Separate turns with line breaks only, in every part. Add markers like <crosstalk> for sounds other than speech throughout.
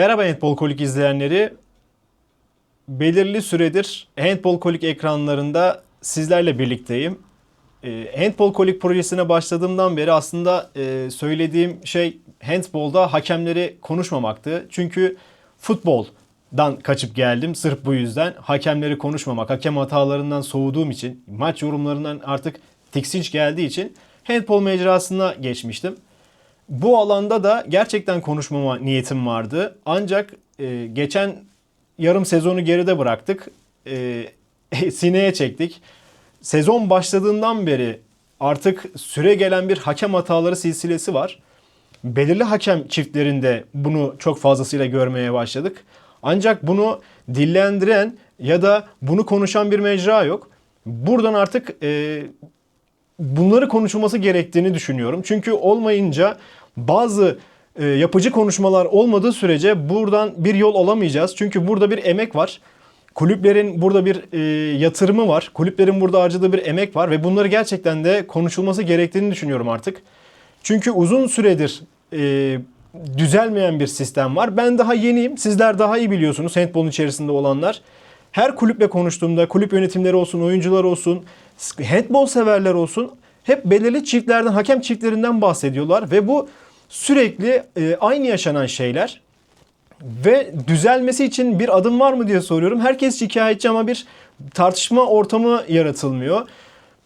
Merhaba Handball Kolik izleyenleri. Belirli süredir Handball Kolik ekranlarında sizlerle birlikteyim. E, Handball Kolik projesine başladığımdan beri aslında e, söylediğim şey handballda hakemleri konuşmamaktı. Çünkü futboldan kaçıp geldim sırf bu yüzden. Hakemleri konuşmamak, hakem hatalarından soğuduğum için, maç yorumlarından artık tiksinç geldiği için handball mecrasına geçmiştim. Bu alanda da gerçekten konuşmama niyetim vardı. Ancak e, geçen yarım sezonu geride bıraktık. E, <laughs> sineye çektik. Sezon başladığından beri artık süre gelen bir hakem hataları silsilesi var. Belirli hakem çiftlerinde bunu çok fazlasıyla görmeye başladık. Ancak bunu dillendiren ya da bunu konuşan bir mecra yok. Buradan artık e, bunları konuşulması gerektiğini düşünüyorum. Çünkü olmayınca bazı e, yapıcı konuşmalar olmadığı sürece buradan bir yol alamayacağız. Çünkü burada bir emek var. Kulüplerin burada bir e, yatırımı var. Kulüplerin burada harcadığı bir emek var ve bunları gerçekten de konuşulması gerektiğini düşünüyorum artık. Çünkü uzun süredir e, düzelmeyen bir sistem var. Ben daha yeniyim. Sizler daha iyi biliyorsunuz handball'un içerisinde olanlar. Her kulüple konuştuğumda kulüp yönetimleri olsun, oyuncular olsun, handball severler olsun hep belirli çiftlerden, hakem çiftlerinden bahsediyorlar ve bu sürekli e, aynı yaşanan şeyler. Ve düzelmesi için bir adım var mı diye soruyorum. Herkes şikayetçi ama bir tartışma ortamı yaratılmıyor.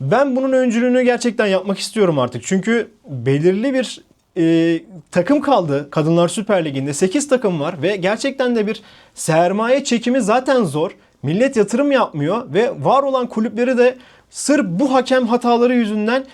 Ben bunun öncülüğünü gerçekten yapmak istiyorum artık. Çünkü belirli bir e, takım kaldı Kadınlar Süper Ligi'nde. 8 takım var ve gerçekten de bir sermaye çekimi zaten zor. Millet yatırım yapmıyor ve var olan kulüpleri de sırf bu hakem hataları yüzünden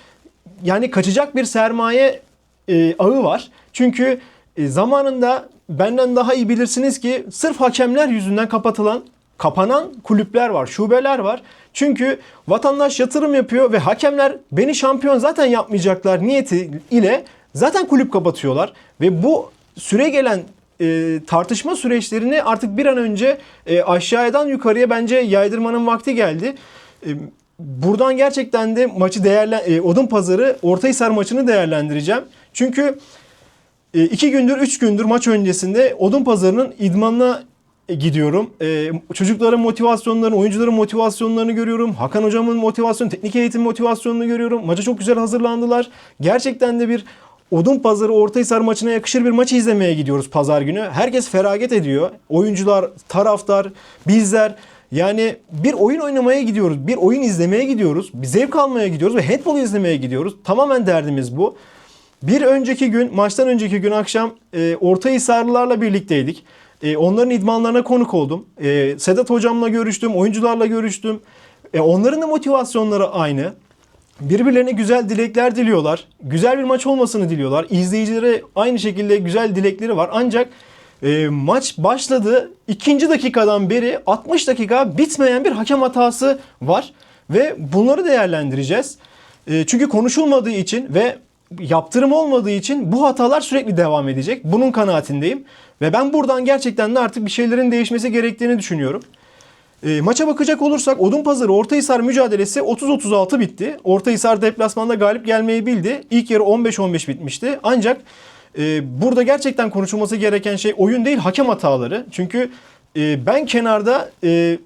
yani kaçacak bir sermaye e, ağı var. Çünkü e, zamanında benden daha iyi bilirsiniz ki sırf hakemler yüzünden kapatılan, kapanan kulüpler var, şubeler var. Çünkü vatandaş yatırım yapıyor ve hakemler beni şampiyon zaten yapmayacaklar niyeti ile zaten kulüp kapatıyorlar ve bu süre gelen e, tartışma süreçlerini artık bir an önce e, aşağıdan yukarıya bence yaydırmanın vakti geldi. E, buradan gerçekten de maçı değerlen e, Odun Pazarı Ortahisar maçını değerlendireceğim. Çünkü e, iki gündür, üç gündür maç öncesinde Odun Pazarı'nın idmanına gidiyorum. E, çocukların motivasyonlarını, oyuncuların motivasyonlarını görüyorum. Hakan hocamın motivasyonu, teknik eğitim motivasyonunu görüyorum. Maça çok güzel hazırlandılar. Gerçekten de bir Odun Pazarı Ortahisar maçına yakışır bir maçı izlemeye gidiyoruz pazar günü. Herkes feragat ediyor. Oyuncular, taraftar, bizler. Yani bir oyun oynamaya gidiyoruz, bir oyun izlemeye gidiyoruz, bir zevk almaya gidiyoruz ve handball izlemeye gidiyoruz. Tamamen derdimiz bu. Bir önceki gün, maçtan önceki gün akşam e, Ortahisarlılarla birlikteydik. E, onların idmanlarına konuk oldum. E, Sedat hocamla görüştüm, oyuncularla görüştüm. E, onların da motivasyonları aynı. Birbirlerine güzel dilekler diliyorlar. Güzel bir maç olmasını diliyorlar. İzleyicilere aynı şekilde güzel dilekleri var. Ancak e, maç başladı. ikinci dakikadan beri 60 dakika bitmeyen bir hakem hatası var. Ve bunları değerlendireceğiz. E, çünkü konuşulmadığı için ve yaptırım olmadığı için bu hatalar sürekli devam edecek. Bunun kanaatindeyim. Ve ben buradan gerçekten de artık bir şeylerin değişmesi gerektiğini düşünüyorum. E, maça bakacak olursak Odunpazarı Ortahisar mücadelesi 30-36 bitti. Ortahisar deplasmanda galip gelmeyi bildi. İlk yarı 15-15 bitmişti. Ancak e, burada gerçekten konuşulması gereken şey oyun değil hakem hataları. Çünkü e, ben kenarda e,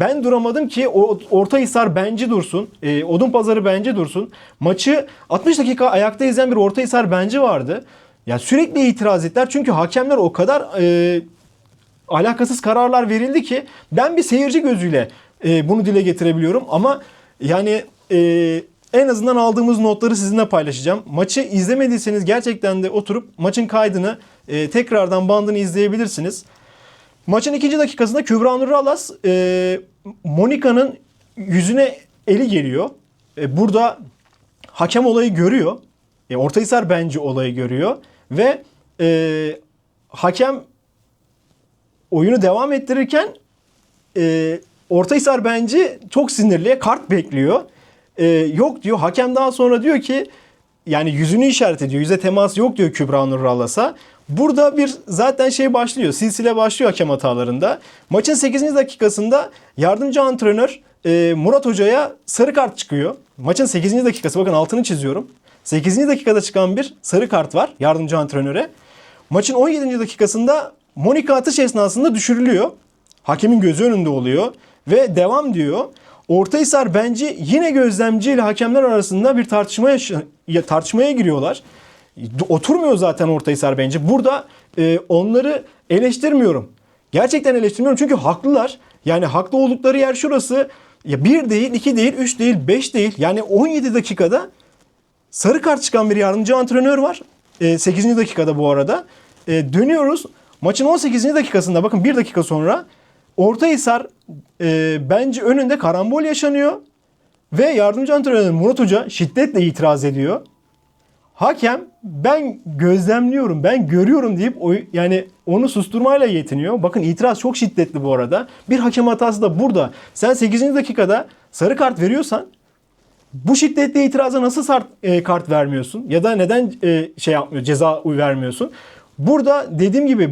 ben duramadım ki o Ortahisar bence dursun. E, Odunpazarı bence dursun. Maçı 60 dakika ayakta izleyen bir Ortahisar bence vardı. Ya sürekli itiraz ettiler çünkü hakemler o kadar alakasız kararlar verildi ki ben bir seyirci gözüyle bunu dile getirebiliyorum ama yani e, en azından aldığımız notları sizinle paylaşacağım. Maçı izlemediyseniz gerçekten de oturup maçın kaydını e, tekrardan bandını izleyebilirsiniz. Maçın ikinci dakikasında Kübra Nur Alas e, Monika'nın yüzüne eli geliyor. E, burada hakem olayı görüyor. E, Ortahisar bence olayı görüyor. Ve e, hakem oyunu devam ettirirken e, Ortahisar bence çok sinirli. Kart bekliyor. E, yok diyor. Hakem daha sonra diyor ki yani yüzünü işaret ediyor. Yüze temas yok diyor Kübra Nur Alas'a. Burada bir zaten şey başlıyor. Silsile başlıyor hakem hatalarında. Maçın 8. dakikasında yardımcı antrenör e, Murat Hoca'ya sarı kart çıkıyor. Maçın 8. dakikası bakın altını çiziyorum. 8. dakikada çıkan bir sarı kart var yardımcı antrenöre. Maçın 17. dakikasında Monika atış esnasında düşürülüyor. Hakemin gözü önünde oluyor ve devam diyor. Ortahisar bence yine gözlemci ile hakemler arasında bir tartışmaya tartışmaya giriyorlar. Oturmuyor zaten Ortahisar bence. Burada e, onları eleştirmiyorum. Gerçekten eleştirmiyorum çünkü haklılar. Yani haklı oldukları yer şurası. Ya bir değil, iki değil, üç değil, beş değil. Yani 17 dakikada sarı kart çıkan bir yardımcı antrenör var. E, 8. dakikada bu arada. E, dönüyoruz. Maçın 18. dakikasında bakın bir dakika sonra Ortahisar e, bence önünde karambol yaşanıyor. Ve yardımcı antrenör Murat Hoca şiddetle itiraz ediyor. Hakem ben gözlemliyorum, ben görüyorum deyip o, yani onu susturmayla yetiniyor. Bakın itiraz çok şiddetli bu arada. Bir hakem hatası da burada. Sen 8. dakikada sarı kart veriyorsan bu şiddetli itiraza nasıl sart, e, kart vermiyorsun? Ya da neden e, şey yapmıyor, ceza vermiyorsun? Burada dediğim gibi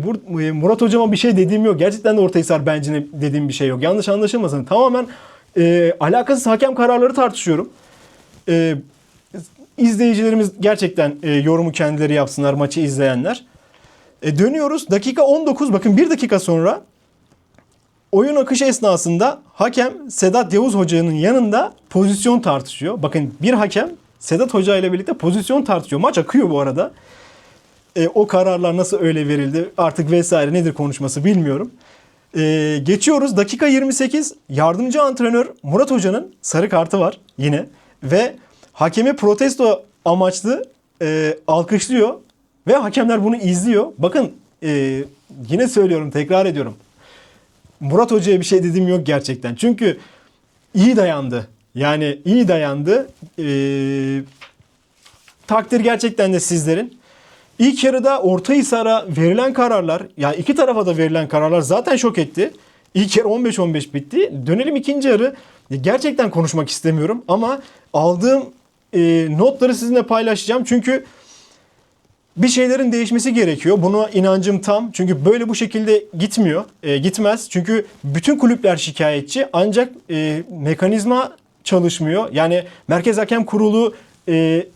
e, Murat hocama bir şey dediğim yok. Gerçekten de Ortahisar bencine dediğim bir şey yok. Yanlış anlaşılmasın. Tamamen e, alakasız hakem kararları tartışıyorum. E, izleyicilerimiz gerçekten e, yorumu kendileri yapsınlar maçı izleyenler. E, dönüyoruz. Dakika 19 bakın bir dakika sonra oyun akışı esnasında hakem Sedat Yavuz Hoca'nın yanında pozisyon tartışıyor. Bakın bir hakem Sedat Hoca ile birlikte pozisyon tartışıyor. Maç akıyor bu arada. E, o kararlar nasıl öyle verildi artık vesaire nedir konuşması bilmiyorum. E, geçiyoruz. Dakika 28 yardımcı antrenör Murat Hoca'nın sarı kartı var yine. Ve hakemi protesto amaçlı e, alkışlıyor. Ve hakemler bunu izliyor. Bakın e, yine söylüyorum tekrar ediyorum. Murat Hoca'ya bir şey dediğim yok gerçekten. Çünkü iyi dayandı. Yani iyi dayandı. Ee, takdir gerçekten de sizlerin. İlk yarıda Ortahisar'a verilen kararlar, yani iki tarafa da verilen kararlar zaten şok etti. İlk yarı 15-15 bitti. Dönelim ikinci yarı. Gerçekten konuşmak istemiyorum ama aldığım e, notları sizinle paylaşacağım. Çünkü bir şeylerin değişmesi gerekiyor. Buna inancım tam. Çünkü böyle bu şekilde gitmiyor. E, gitmez. Çünkü bütün kulüpler şikayetçi. Ancak e, mekanizma çalışmıyor. Yani Merkez Hakem Kurulu e,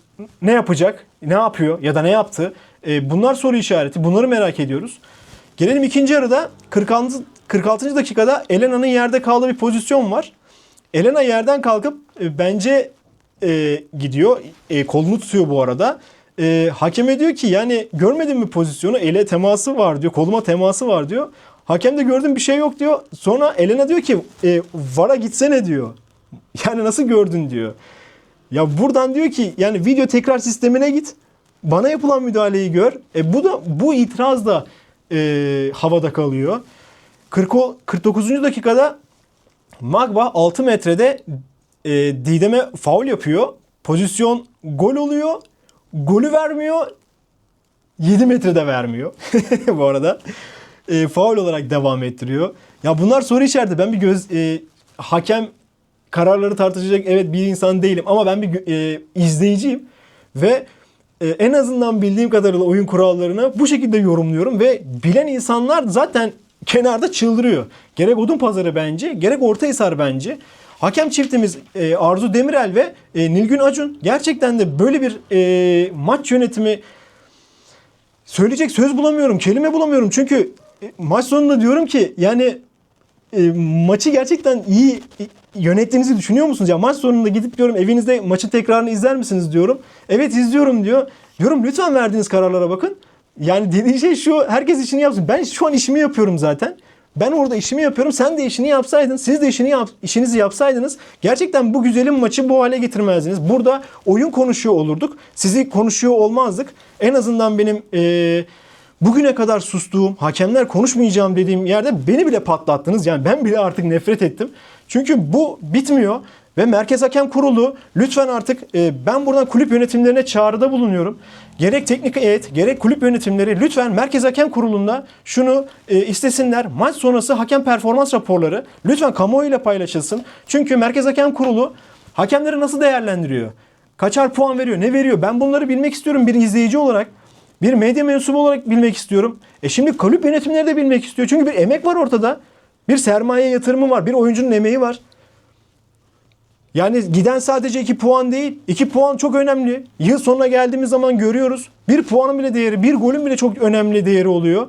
ne yapacak? Ne yapıyor? Ya da ne yaptı? E, bunlar soru işareti. Bunları merak ediyoruz. Gelelim ikinci yarıda 46. 46. dakikada Elena'nın yerde kaldığı bir pozisyon var. Elena yerden kalkıp e, bence e, gidiyor. E, kolunu tutuyor bu arada. E, hakeme diyor ki yani görmedin mi pozisyonu? Ele teması var diyor. Koluma teması var diyor. Hakem de gördüm bir şey yok diyor. Sonra Elena diyor ki e, VAR'a gitsene diyor. <laughs> Yani nasıl gördün diyor. Ya buradan diyor ki yani video tekrar sistemine git. Bana yapılan müdahaleyi gör. E bu da bu itiraz da e, havada kalıyor. 40, o- 49. dakikada Magba 6 metrede e, Didem'e faul yapıyor. Pozisyon gol oluyor. Golü vermiyor. 7 metrede vermiyor. <laughs> Bu arada. E, faul olarak devam ettiriyor. Ya bunlar soru işareti. Ben bir göz e, hakem kararları tartışacak evet bir insan değilim ama ben bir e, izleyiciyim ve e, en azından bildiğim kadarıyla oyun kurallarını bu şekilde yorumluyorum ve bilen insanlar zaten kenarda çıldırıyor. Gerek Odun Pazarı bence, gerek Ortahisar bence. Hakem çiftimiz e, Arzu Demirel ve e, Nilgün Acun gerçekten de böyle bir e, maç yönetimi söyleyecek söz bulamıyorum, kelime bulamıyorum. Çünkü maç sonunda diyorum ki yani maçı gerçekten iyi yönettiğinizi düşünüyor musunuz? Ya maç sonunda gidip diyorum evinizde maçın tekrarını izler misiniz diyorum. Evet izliyorum diyor. Diyorum lütfen verdiğiniz kararlara bakın. Yani dediği şey şu herkes işini yapsın. Ben şu an işimi yapıyorum zaten. Ben orada işimi yapıyorum. Sen de işini yapsaydın, siz de işini yap, işinizi yapsaydınız gerçekten bu güzelim maçı bu hale getirmezdiniz. Burada oyun konuşuyor olurduk. Sizi konuşuyor olmazdık. En azından benim eee bugüne kadar sustuğum, hakemler konuşmayacağım dediğim yerde beni bile patlattınız. Yani ben bile artık nefret ettim. Çünkü bu bitmiyor ve Merkez Hakem Kurulu lütfen artık e, ben buradan kulüp yönetimlerine çağrıda bulunuyorum. Gerek teknik heyet, gerek kulüp yönetimleri lütfen Merkez Hakem Kurulu'nda şunu e, istesinler. Maç sonrası hakem performans raporları lütfen kamuoyuyla paylaşılsın. Çünkü Merkez Hakem Kurulu hakemleri nasıl değerlendiriyor? Kaçar puan veriyor? Ne veriyor? Ben bunları bilmek istiyorum bir izleyici olarak. Bir medya mensubu olarak bilmek istiyorum. E şimdi kulüp yönetimleri de bilmek istiyor. Çünkü bir emek var ortada. Bir sermaye yatırımı var. Bir oyuncunun emeği var. Yani giden sadece 2 puan değil. 2 puan çok önemli. Yıl sonuna geldiğimiz zaman görüyoruz. Bir puanın bile değeri, bir golün bile çok önemli değeri oluyor.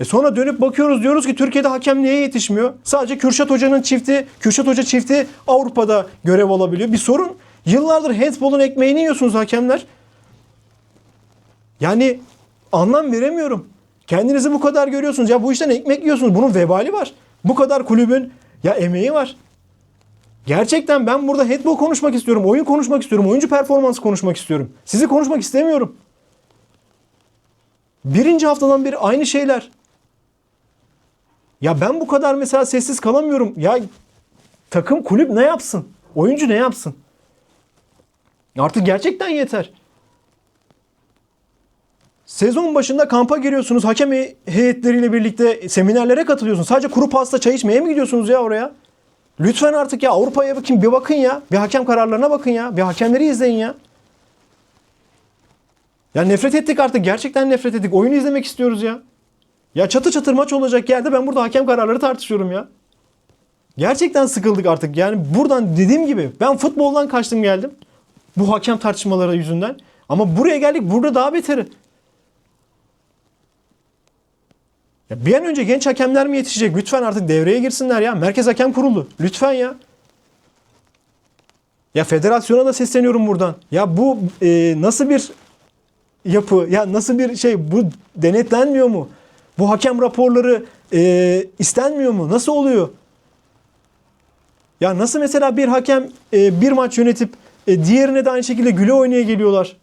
E sonra dönüp bakıyoruz diyoruz ki Türkiye'de hakem niye yetişmiyor? Sadece Kürşat Hoca'nın çifti, Kürşat Hoca çifti Avrupa'da görev alabiliyor. Bir sorun. Yıllardır handball'un ekmeğini yiyorsunuz hakemler. Yani anlam veremiyorum. Kendinizi bu kadar görüyorsunuz. Ya bu işten ekmek yiyorsunuz. Bunun vebali var. Bu kadar kulübün ya emeği var. Gerçekten ben burada handball konuşmak istiyorum. Oyun konuşmak istiyorum. Oyuncu performansı konuşmak istiyorum. Sizi konuşmak istemiyorum. Birinci haftadan beri aynı şeyler. Ya ben bu kadar mesela sessiz kalamıyorum. Ya takım kulüp ne yapsın? Oyuncu ne yapsın? Artık gerçekten yeter. Sezon başında kampa giriyorsunuz. Hakem he- heyetleriyle birlikte seminerlere katılıyorsunuz. Sadece kuru pasta çay içmeye mi gidiyorsunuz ya oraya? Lütfen artık ya Avrupa'ya bakın bir bakın ya. Bir hakem kararlarına bakın ya. Bir hakemleri izleyin ya. Ya nefret ettik artık. Gerçekten nefret ettik. Oyunu izlemek istiyoruz ya. Ya çatı çatır maç olacak yerde ben burada hakem kararları tartışıyorum ya. Gerçekten sıkıldık artık. Yani buradan dediğim gibi ben futboldan kaçtım geldim. Bu hakem tartışmaları yüzünden. Ama buraya geldik burada daha beteri. Ya bir an önce genç hakemler mi yetişecek? Lütfen artık devreye girsinler ya. Merkez Hakem Kurulu. Lütfen ya. Ya federasyona da sesleniyorum buradan. Ya bu e, nasıl bir yapı? Ya nasıl bir şey? Bu denetlenmiyor mu? Bu hakem raporları e, istenmiyor mu? Nasıl oluyor? Ya nasıl mesela bir hakem e, bir maç yönetip e, diğerine de aynı şekilde güle oynaya geliyorlar?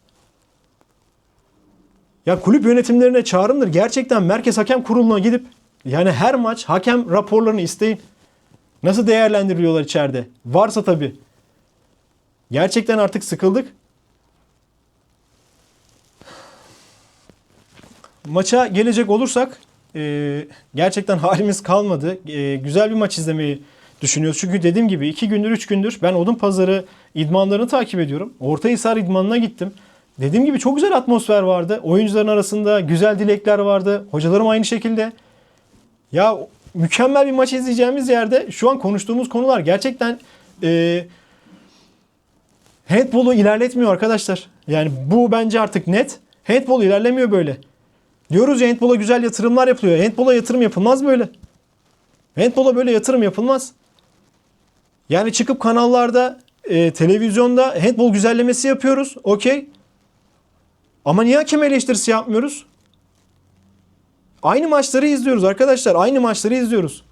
Ya kulüp yönetimlerine çağrımdır. Gerçekten Merkez Hakem Kurulu'na gidip yani her maç hakem raporlarını isteyin. Nasıl değerlendiriyorlar içeride? Varsa tabii. Gerçekten artık sıkıldık. Maça gelecek olursak e, gerçekten halimiz kalmadı. E, güzel bir maç izlemeyi düşünüyoruz. Çünkü dediğim gibi iki gündür, üç gündür ben Odun Pazarı idmanlarını takip ediyorum. Ortahisar idmanına gittim. Dediğim gibi çok güzel atmosfer vardı. Oyuncuların arasında güzel dilekler vardı. Hocalarım aynı şekilde. Ya mükemmel bir maç izleyeceğimiz yerde şu an konuştuğumuz konular gerçekten e, handball'u ilerletmiyor arkadaşlar. Yani bu bence artık net. Handball ilerlemiyor böyle. Diyoruz ya handball'a güzel yatırımlar yapılıyor. Handball'a yatırım yapılmaz böyle. Handball'a böyle yatırım yapılmaz. Yani çıkıp kanallarda, e, televizyonda handball güzellemesi yapıyoruz. Okey. Ama niye hakem eleştirisi yapmıyoruz? Aynı maçları izliyoruz arkadaşlar. Aynı maçları izliyoruz.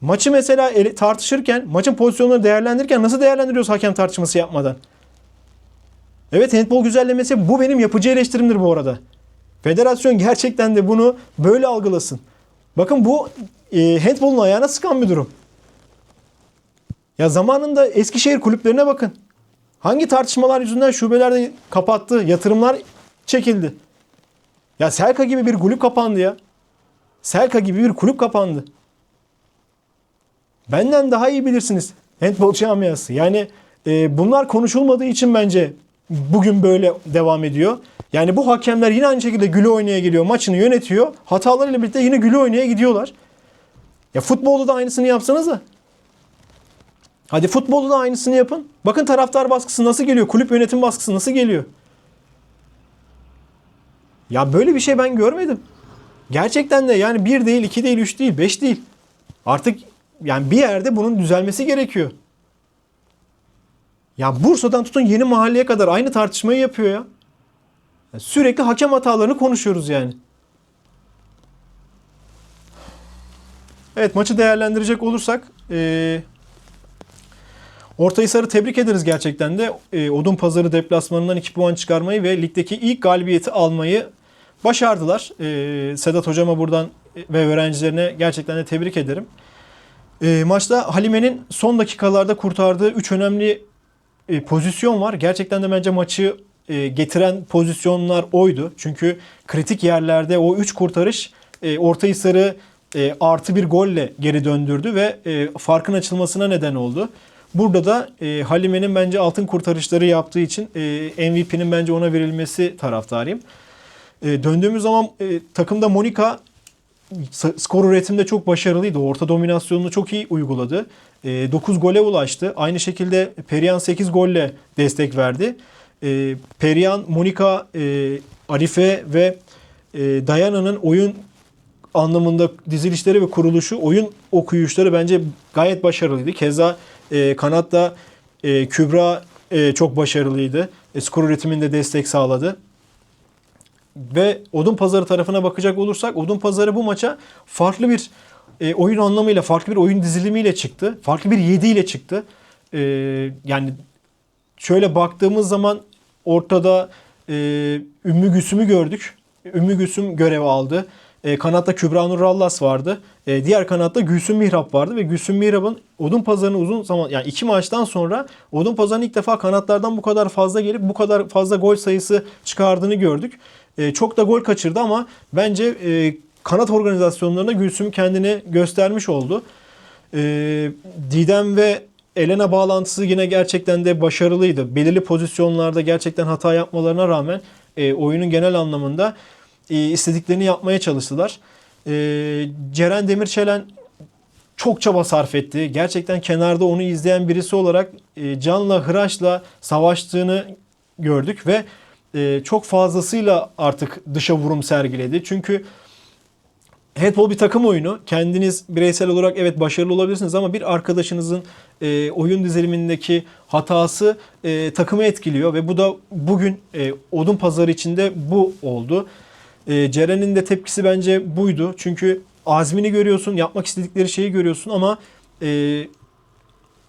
Maçı mesela tartışırken, maçın pozisyonları değerlendirirken nasıl değerlendiriyoruz hakem tartışması yapmadan? Evet handball güzellemesi bu benim yapıcı eleştirimdir bu arada. Federasyon gerçekten de bunu böyle algılasın. Bakın bu e, handball'un ayağına sıkan bir durum. Ya zamanında Eskişehir kulüplerine bakın. Hangi tartışmalar yüzünden şubelerde kapattı, yatırımlar çekildi. Ya Selka gibi bir kulüp kapandı ya. Selka gibi bir kulüp kapandı. Benden daha iyi bilirsiniz handball camiası. Yani e, bunlar konuşulmadığı için bence bugün böyle devam ediyor. Yani bu hakemler yine aynı şekilde güle oynaya geliyor. Maçını yönetiyor. Hatalarıyla birlikte yine güle oynaya gidiyorlar. Ya futbolda da aynısını yapsanız da. Hadi futbolda da aynısını yapın. Bakın taraftar baskısı nasıl geliyor? Kulüp yönetim baskısı nasıl geliyor? Ya böyle bir şey ben görmedim. Gerçekten de yani bir değil, iki değil, üç değil, beş değil. Artık yani bir yerde bunun düzelmesi gerekiyor. Ya Bursa'dan tutun yeni mahalleye kadar aynı tartışmayı yapıyor ya. Sürekli hakem hatalarını konuşuyoruz yani. Evet maçı değerlendirecek olursak eee Ortahisar'ı tebrik ederiz gerçekten de. E, Odun Pazarı deplasmanından 2 puan çıkarmayı ve ligdeki ilk galibiyeti almayı başardılar. E, Sedat Hocama buradan ve öğrencilerine gerçekten de tebrik ederim. E, maçta Halime'nin son dakikalarda kurtardığı 3 önemli e, pozisyon var. Gerçekten de bence maçı e, getiren pozisyonlar oydu. Çünkü kritik yerlerde o 3 kurtarış e, Ortahisar'ı e, artı bir golle geri döndürdü ve e, farkın açılmasına neden oldu. Burada da e, Halime'nin bence altın kurtarışları yaptığı için e, MVP'nin bence ona verilmesi taraftarıyım. E, döndüğümüz zaman e, takımda Monika skor üretimde çok başarılıydı. Orta dominasyonunu çok iyi uyguladı. E, 9 gole ulaştı. Aynı şekilde Perihan 8 golle destek verdi. E, Perihan, Monika, e, Arife ve e, Dayana'nın oyun anlamında dizilişleri ve kuruluşu, oyun okuyuşları bence gayet başarılıydı. Keza e, kanatta e, Kübra e, çok başarılıydı. E, skor üretiminde destek sağladı. Ve Odun Pazarı tarafına bakacak olursak Odun Pazarı bu maça farklı bir e, oyun anlamıyla, farklı bir oyun dizilimiyle çıktı. Farklı bir 7 ile çıktı. E, yani şöyle baktığımız zaman ortada e, Ümmü Gülsüm'ü gördük. Ümmü Gülsüm görev aldı. E, kanatta Kübra Nur Rallas vardı. E, diğer kanatta Gülsüm Mihrap vardı ve Gülsüm Mihrap'ın Odun Pazarı'nı uzun zaman yani iki maçtan sonra Odun Pazarı'nın ilk defa kanatlardan bu kadar fazla gelip bu kadar fazla gol sayısı çıkardığını gördük. E, çok da gol kaçırdı ama bence e, kanat organizasyonlarında Gülsüm kendini göstermiş oldu. E, Didem ve Elena bağlantısı yine gerçekten de başarılıydı. Belirli pozisyonlarda gerçekten hata yapmalarına rağmen oyunun genel anlamında istediklerini yapmaya çalıştılar. Ceren Demirçelen çok çaba sarf etti. Gerçekten kenarda onu izleyen birisi olarak canla hıraşla savaştığını gördük ve e, çok fazlasıyla artık dışa vurum sergiledi. Çünkü handball bir takım oyunu. Kendiniz bireysel olarak evet başarılı olabilirsiniz ama bir arkadaşınızın e, oyun dizilimindeki hatası e, takımı etkiliyor ve bu da bugün odun pazarı içinde bu oldu. Ceren'in de tepkisi bence buydu. Çünkü azmini görüyorsun, yapmak istedikleri şeyi görüyorsun ama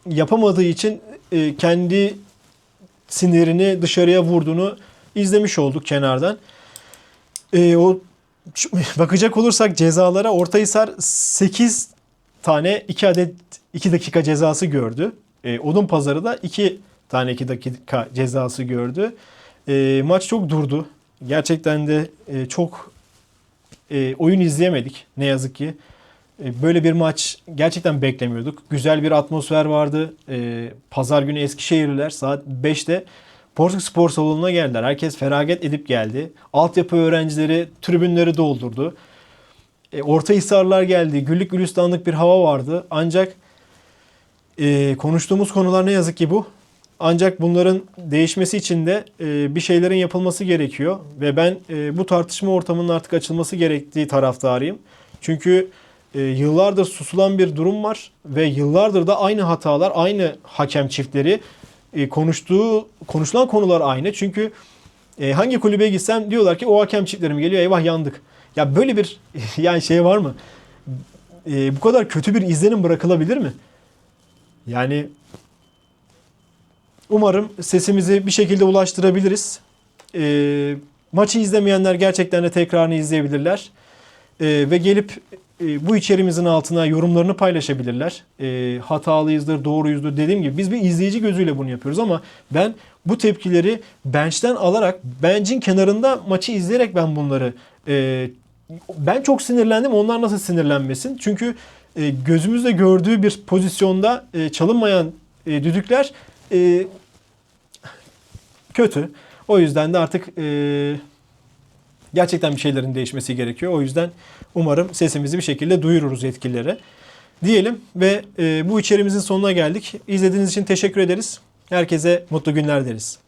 yapamadığı için kendi sinirini dışarıya vurduğunu izlemiş olduk kenardan. E, o <laughs> bakacak olursak cezalara Ortahisar 8 tane 2 adet 2 dakika cezası gördü. E, Odun Pazarı da 2 tane 2 dakika cezası gördü. E, maç çok durdu. Gerçekten de e, çok e, oyun izleyemedik ne yazık ki. E, Böyle bir maç gerçekten beklemiyorduk. Güzel bir atmosfer vardı. E, Pazar günü Eskişehirliler saat 5'te Porsuk Spor Salonu'na geldiler. Herkes feragat edip geldi. Altyapı öğrencileri tribünleri doldurdu. E, Orta Hisarlar geldi. Güllük gülistanlık bir hava vardı. Ancak e, konuştuğumuz konular ne yazık ki bu. Ancak bunların değişmesi için de e, bir şeylerin yapılması gerekiyor. Ve ben e, bu tartışma ortamının artık açılması gerektiği taraftarıyım. Çünkü e, yıllardır susulan bir durum var. Ve yıllardır da aynı hatalar, aynı hakem çiftleri e, konuştuğu, konuşulan konular aynı. Çünkü e, hangi kulübe gitsem diyorlar ki o hakem çiftleri mi geliyor eyvah yandık. Ya böyle bir <laughs> yani şey var mı? E, bu kadar kötü bir izlenim bırakılabilir mi? Yani umarım sesimizi bir şekilde ulaştırabiliriz. E, maçı izlemeyenler gerçekten de tekrarını izleyebilirler. E, ve gelip e, bu içerimizin altına yorumlarını paylaşabilirler. E, hatalıyızdır, doğruyuzdur dediğim gibi biz bir izleyici gözüyle bunu yapıyoruz ama ben bu tepkileri bench'ten alarak bench'in kenarında maçı izleyerek ben bunları e, ben çok sinirlendim. Onlar nasıl sinirlenmesin? Çünkü e, gözümüzle gördüğü bir pozisyonda e, çalınmayan e, düdükler e, kötü. O yüzden de artık e, gerçekten bir şeylerin değişmesi gerekiyor. O yüzden umarım sesimizi bir şekilde duyururuz yetkililere. Diyelim ve e, bu içerimizin sonuna geldik. İzlediğiniz için teşekkür ederiz. Herkese mutlu günler deriz.